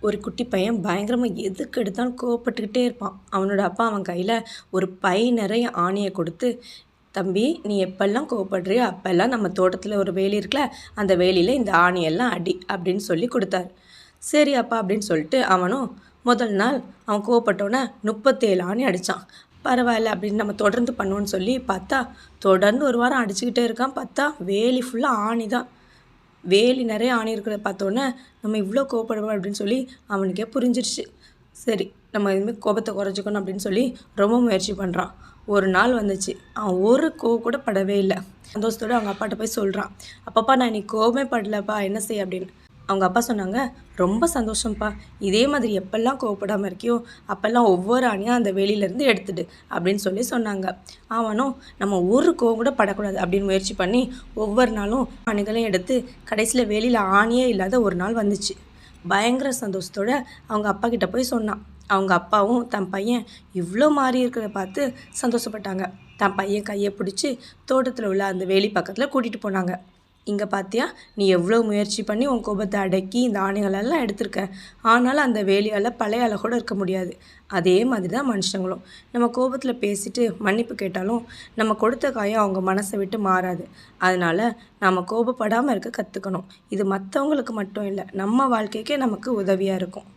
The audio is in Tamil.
ஒரு குட்டி பையன் பயங்கரமாக எதுக்கு எடுத்தாலும் கோவப்பட்டுக்கிட்டே இருப்பான். அவனோட அப்பா அவன் கையில் ஒரு பை நிறைய ஆணியை கொடுத்து தம்பி நீ எப்பெல்லாம் கோவப்படுறியோ அப்போல்லாம் நம்ம தோட்டத்தில் ஒரு வேலி இருக்குல்ல அந்த வேலியில் இந்த ஆணியெல்லாம் அடி அப்படின்னு சொல்லி கொடுத்தாரு. சரி அப்பா அப்படின்னு சொல்லிட்டு அவனும் முதல் நாள் அவன் கோவப்பட்டோன்னே முப்பத்தேழு ஆணி அடித்தான் பரவாயில்ல அப்படின்னு நம்ம தொடர்ந்து பண்ணுவோன்னு சொல்லி பார்த்தா தொடர்ந்து ஒரு வாரம் அடிச்சுக்கிட்டே இருக்கான் பார்த்தா வேலி ஃபுல்லாக ஆணி தான் வேலி நிறைய ஆணி இருக்கிறத பார்த்தோன்னே நம்ம இவ்வளோ கோவப்படுவோம் அப்படின்னு சொல்லி அவனுக்கே புரிஞ்சிருச்சு. சரி நம்ம இதுமாதிரி கோபத்தை குறைச்சிக்கணும் அப்படின்னு சொல்லி ரொம்ப முயற்சி பண்ணுறான் ஒரு நாள் வந்துச்சு. அவன் ஒரு கோவ கூட படவே இல்லை. சந்தோஷத்தோடு அவங்க அப்பாட்ட போய் சொல்கிறான் அப்பப்பா நான் இன்னைக்கு கோபமே படலப்பா. என்ன செய்ய? அப்படின்னு. அவங்க அப்பா சொன்னாங்க ரொம்ப சந்தோஷம்ப்பா. இதே மாதிரி எப்பெல்லாம் கோவப்படாமல் இருக்கியோ அப்போல்லாம் ஒவ்வொரு அணியாக அந்த வெளியிலேருந்து எடுத்துடு அப்படின்னு சொல்லி சொன்னாங்க. அவனும் நம்ம ஒரு கோவம் கூட படக்கூடாது அப்படின்னு முயற்சி பண்ணி ஒவ்வொரு நாளும் அணிகளையும் எடுத்து கடைசியில் வெளியில் ஆணியே இல்லாத ஒரு நாள் வந்துச்சு. பயங்கர சந்தோஷத்தோடு அவங்க அப்பா கிட்ட போய் சொன்னான். அவங்க அப்பாவும் தன் பையன் இவ்வளோ மாறி இருக்கிறத பார்த்து சந்தோஷப்பட்டாங்க. தன் பையன் கையை பிடிச்சி தோட்டத்தில் உள்ள அந்த வேலி பக்கத்தில் கூட்டிகிட்டு போனாங்க. இங்கே பார்த்தியா நீ எவ்வளோ முயற்சி பண்ணி உன் கோபத்தை அடக்கி இந்த ஆணைகளெல்லாம் எடுத்திருக்க? ஆனாலும் அந்த வேலியால் பழைய அழகோடு இருக்க முடியாது. அதே மாதிரி தான் மனுஷங்களும். நம்ம கோபத்தில் பேசிட்டு மன்னிப்பு கேட்டாலும் நம்ம கொடுத்த காயம் அவங்க மனசை விட்டு மாறாது. அதனால் நாம் கோபப்படாமல் இருக்க கற்றுக்கணும் இது மற்றவங்களுக்கு மட்டும் இல்லை நம்ம வாழ்க்கைக்கே நமக்கு உதவியாக இருக்கும்.